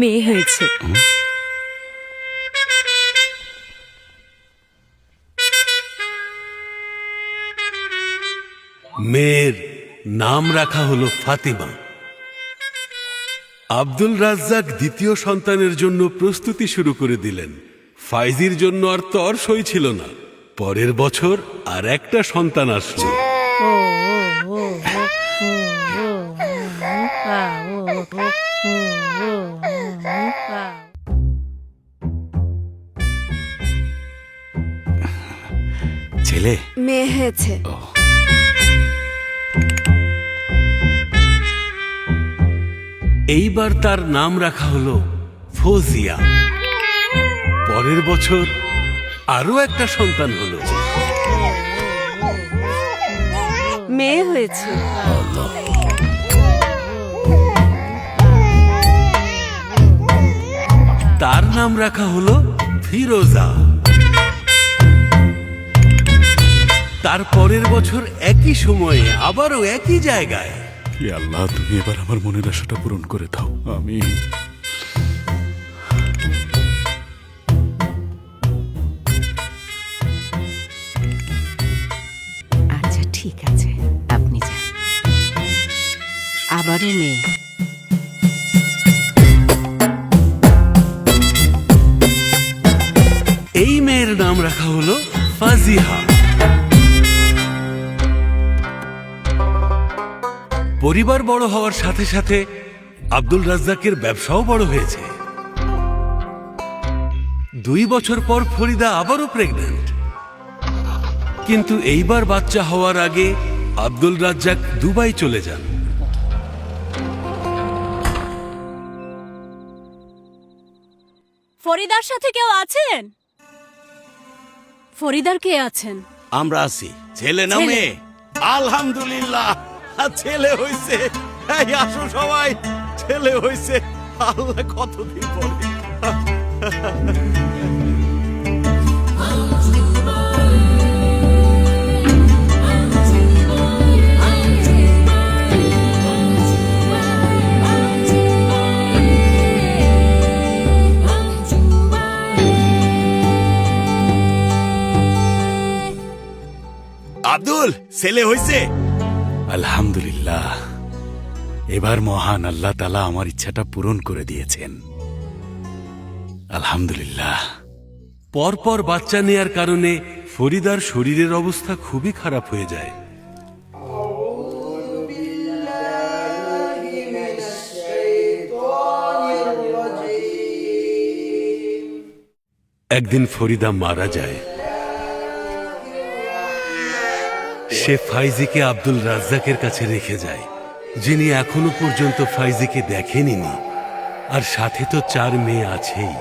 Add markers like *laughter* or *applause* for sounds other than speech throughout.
মেয়ে হয়েছে মেয়ের নাম রাখা হলো ফাতিমা আব্দুল রাজ্জাক দ্বিতীয় সন্তানের জন্য প্রস্তুতি শুরু করে দিলেন ফাইজির জন্য আর তর সই ছিল না পরের বছর আর একটা সন্তান আসলো ছেলে? মেয়ে হয়েছে। এইবার তার নাম রাখা হলো ফৌজিয়া। পরের বছর আরও একটা সন্তান হলো। মেয়ে হয়েছে। তার নাম রাখা হলো ফিরোজা। তার পরের বছর একই সময়ে আবারও একই জায়গায়। হে আল্লাহ তুমি এবার আমার মনের আশাটা পূরণ করে দাও। আমি আচ্ছা ঠিক আছে। আপনি যান। আবারও মেয়ে এই মেয়ের নাম রাখা হলো ফাজিহা। পরিবার বড় হওয়ার সাথে সাথে আব্দুল রাজ্জাকের ব্যবসাও বড় হয়েছে। দুই বছর পর ফরিদা আবারও প্রেগন্যান্ট কিন্তু এইবার বাচ্চা হওয়ার আগে আব্দুল রাজ্জাক দুবাই চলে যান। ফরিদার সাথে কেউ আছেন? ফরিদার কে আছেন? আমরা আছি। ছেলে না ছেলে। মেয়ে? আলহামদুলিল্লাহ। আর ছেলে হইছে। এই আসো সবাই। ছেলে হইছে। আল্লাহ কতদিন পরে। আব্দুল, ছেলে হইছে। আলহামদুলিল্লাহ। এবার মহান আল্লাহ তালা আমার ইচ্ছাটা পূরণ করে দিয়েছেন। আলহামদুলিল্লাহ। পরপর বাচ্চা নেয়ার কারণে ফরিদার শরীরের অবস্থা খুবই খারাপ হয়ে যায়। একদিন ফরিদা মারা যায়। সে ফাইজিকে আব্দুল রাজ্জাকের কাছে রেখে যায়, যিনি এখনও পর্যন্ত ফাইজিকে দেখেনি আর সাথে তো চার মেয়ে আছেই।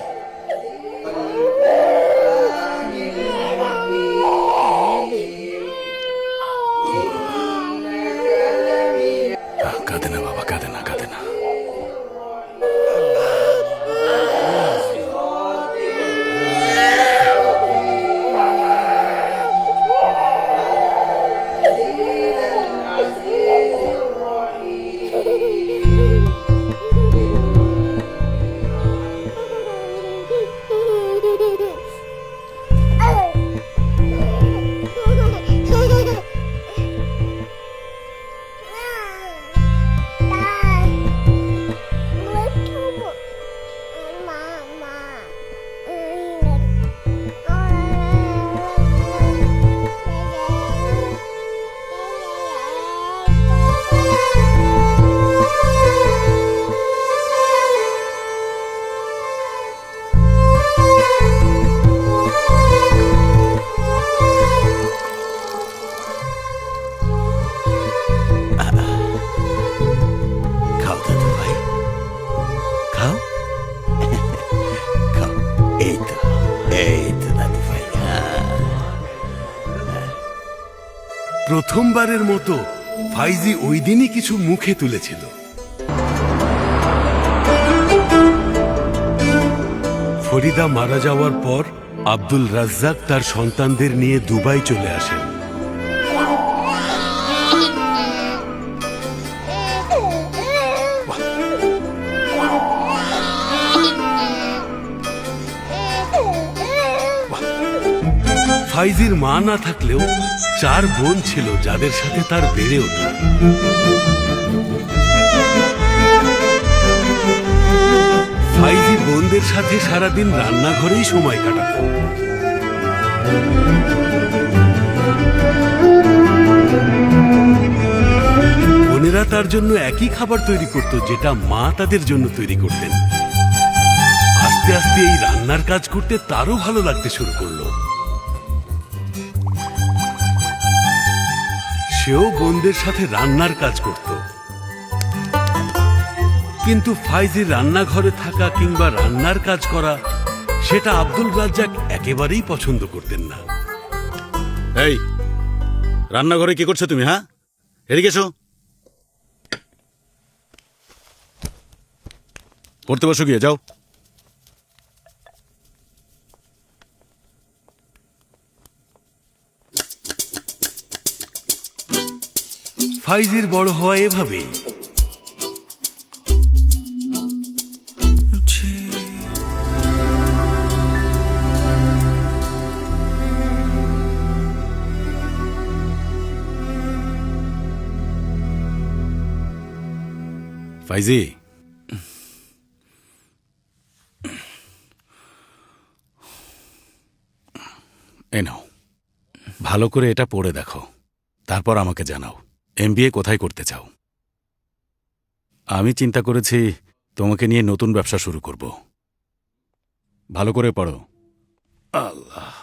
প্রথমবারের মতো ফাইজি ওই দিনই কিছু মুখে তুলেছিল। ফরিদা মারা যাওয়ার পর আব্দুল রাজ্জাক তার সন্তানদের নিয়ে দুবাই চলে আসেন। ফাইজির মা না থাকলেও চার বোন ছিল যাদের সাথে তার বেড়ে ওঠা। ফাইজি বোনদের সাথে সারাদিন রান্নাঘরেই সময় কাটাত। বোনেরা তার জন্য একই খাবার তৈরি করত, যেটা মা তাদের জন্য তৈরি করতেন। আস্তে আস্তে এই রান্নার কাজ করতে তারও ভালো লাগতে শুরু করল। সেও বোনদের সাথে রান্নার কাজ করত। কিন্তু ফাইজির রান্নাঘরে থাকা কিংবা রান্নার কাজ করা, সেটা আব্দুল রাজ্জাক একেবারেই পছন্দ করতেন না। এই, রান্নাঘরে কি করছ তুমি হ্যাঁ? এদিকে এসো। পড়তে বসো গিয়ে, যাও। ফাইজির বড় হওয়া এভাবেই ফাইজি। এ নাও। ভালো করে এটা পড়ে দেখো। তারপর আমাকে জানাও। এমবিএ কোথায় করতে চাও? আমি চিন্তা করেছি তোমাকে নিয়ে নতুন ব্যবসা শুরু করব। ভালো করে পড়ো। আল্লাহ।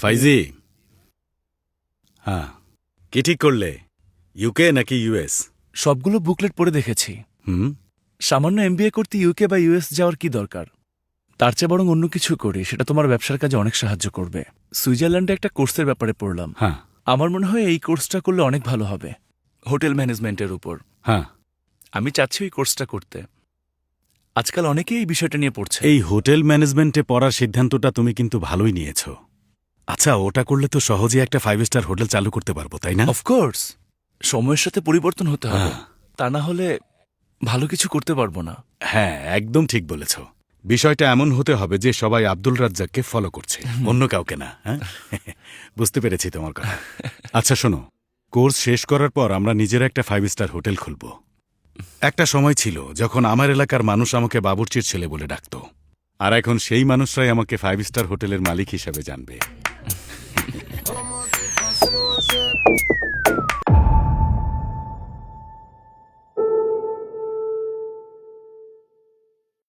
ফাইজি। হ্যাঁ। কি ঠিক করলে? ইউকে নাকি ইউএস সবগুলো বুকলেট পড়ে দেখেছি। হুম? সামান্য এমবিএ করতে ইউকে বা ইউএস যাওয়ার কি দরকার? তার চেয়ে বরং অন্য কিছু করি সেটা তোমার ব্যবসার কাজে অনেক সাহায্য করবে। সুইজারল্যান্ডে একটা কোর্সের ব্যাপারে পড়লাম। হ্যাঁ। আমার মনে হয় এই কোর্সটা করলে অনেক ভালো হবে হোটেল ম্যানেজমেন্টের উপর। হ্যাঁ। আমি চাচ্ছি ওই কোর্সটা করতে। আজকাল অনেকেই এই বিষয়টা নিয়ে পড়ছে। এই হোটেল ম্যানেজমেন্টে পড়ার সিদ্ধান্তটা তুমি কিন্তু ভালোই নিয়েছ। আচ্ছা ওটা করলে তো সহজে একটা ফাইভ স্টার হোটেল চালু করতে পারব তাই না? অফকোর্স সময়ের সাথে পরিবর্তন হতে হবে। হ্যাঁ। তা না হলে ভালো কিছু করতে পারব না। হ্যাঁ একদম ঠিক বলেছ। বিষয়টা এমন হতে হবে যে সবাই আব্দুল রাজ্জাককে ফলো করছে অন্য কাউকে না হ্যাঁ? *laughs* বুঝতে পেরেছি তোমার কথা। আচ্ছা শোনো কোর্স শেষ করার পর আমরা নিজের একটা ফাইভ স্টার হোটেল খুলব। একটা সময় ছিল যখন আমার এলাকার মানুষ আমাকে বাবুর্চির ছেলে বলে ডাকত। আর এখন সেই মানুষরাই আমাকে ফাইভ স্টার হোটেলের মালিক হিসেবে জানবে।